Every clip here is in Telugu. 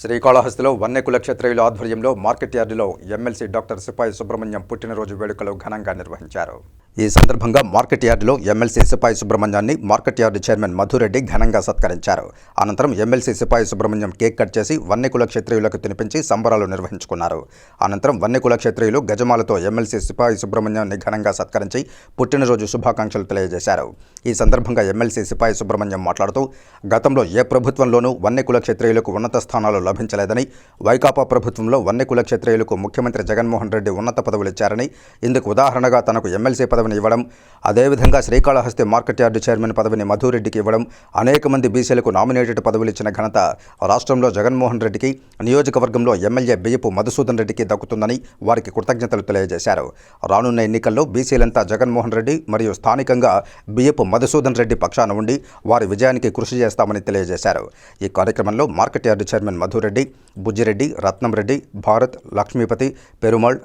శ్రీకాళహస్తిలో వన్యకుల క్షత్రియుల ఆధ్వర్యంలో మార్కెట్ యార్డులో ఎమ్మెల్సీ డాక్టర్ సిపాయి సుబ్రహ్మణ్యం పుట్టినరోజు వేడుకలు ఘనంగా నిర్వహించారు. ఈ సందర్భంగా మార్కెట్ యార్డులో ఎమ్మెల్సీ సిపాయి సుబ్రహ్మణ్యాన్ని మార్కెట్ యార్డు చైర్మన్ మధురెడ్డి ఘనంగా సత్కరించారు. అనంతరం ఎమ్మెల్సీ సిపాయి సుబ్రహ్మణ్యం కేక్ కట్ చేసి వన్యకుల క్షత్రియులకు తినిపించి సంబరాలు నిర్వహించుకున్నారు. అనంతరం వన్యకుల క్షత్రియులు గజమాలతో ఎమ్మెల్సీ సిపాయి సుబ్రహ్మణ్యాన్ని ఘనంగా సత్కరించి పుట్టినరోజు శుభాకాంక్షలు తెలియజేశారు. ఈ సందర్భంగా ఎమ్మెల్సీ సిపాయి సుబ్రహ్మణ్యం మాట్లాడుతూ గతంలో ఏ ప్రభుత్వంలోనూ వన్యకుల క్షత్రియులకు ఉన్నత స్థానాలు లభించలేదని వైకాపా ప్రభుత్వంలో వన్యకుల క్షత్రియులకు ముఖ్యమంత్రి జగన్మోహన్ రెడ్డి ఉన్నత పదవులు ఇచ్చారని ఇందుకు ఉదాహరణగా తనకు ఎమ్మెల్సీ పదవిని ఇవ్వడం అదేవిధంగా శ్రీకాళహస్తి మార్కెట్ యార్డు చైర్మన్ పదవిని మధురెడ్డికి ఇవ్వడం అనేక మంది బీసీలకు నామినేటెడ్ పదవులు ఇచ్చిన ఘనత రాష్ట్రంలో జగన్మోహన్ రెడ్డికి నియోజకవర్గంలో ఎమ్మెల్యే బియ్యపు మధుసూదన్ రెడ్డికి దక్కుతుందని వారికి కృతజ్ఞతలు తెలియజేశారు. రానున్న ఎన్నికల్లో బీసీలంతా జగన్మోహన్ రెడ్డి మరియు స్థానికంగా బియ్యపు మధుసూదన్ రెడ్డి పక్షాన ఉండి వారి విజయానికి కృషి చేస్తామని తెలియజేశారు. ఈ కార్యక్రమంలో market yard chairman Madhu Reddy Bujji Reddy Ratnam Reddy Bharat Lakshmipathi Perumal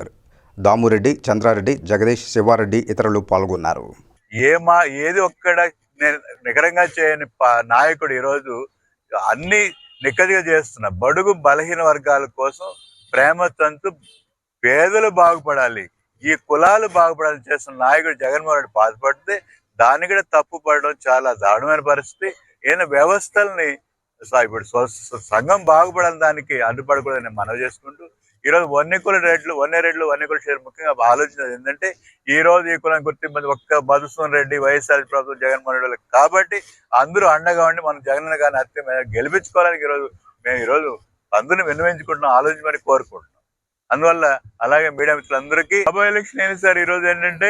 Damu Reddy Chandra Reddy Jagadish Shiva Reddy ఇతరులు పాల్గొన్నారు. ఏ మా ఏది ఒక్కడ ని- నికరంగా చేయని ప- నాయకుడు ఈరోజు అన్ని నిక్కదిగా చేస్తున్న బడుగు బలహీన వర్గాల కోసం ప్రేమ తంతు పేదలు బాగుపడాలి ఈ కులాలు బాగుపడాలని చేస్తున్న నాయకుడు జగన్మోహన్ రెడ్డి బాధపడితే దాన్ని కూడా తప్పు పడడం చాలా దారుణమైన పరిస్థితి. ఈయన వ్యవస్థల్ని ఇప్పుడు సంఘం బాగుపడని దానికి అడ్డుపడకూడదని మనవి చేసుకుంటూ ఈ రోజు వన్యకుల రేట్లు వన్య రేట్లు వన్యకుల షేర్ ముఖ్యంగా ఆలోచన ఏంటంటే ఈ రోజు ఈ కులం గుర్తింపు ఒక్క మధుసూన్ రెడ్డి వైఎస్ఆర్ ప్రభుత్వం జగన్మోహన్ రెడ్డి కాబట్టి అందరూ అండగా ఉండి మనం జగన్ గారిని అత్య గెలిపించుకోవడానికి ఈరోజు మేము ఈరోజు అందరిని విన్నవించుకుంటున్నాం ఆలోచించమని కోరుకుంటున్నాం. అందువల్ల అలాగే మీడియా మిత్రులందరికీ అబో ఎలక్షన్ ఏంటి సార్? ఈరోజు ఏంటంటే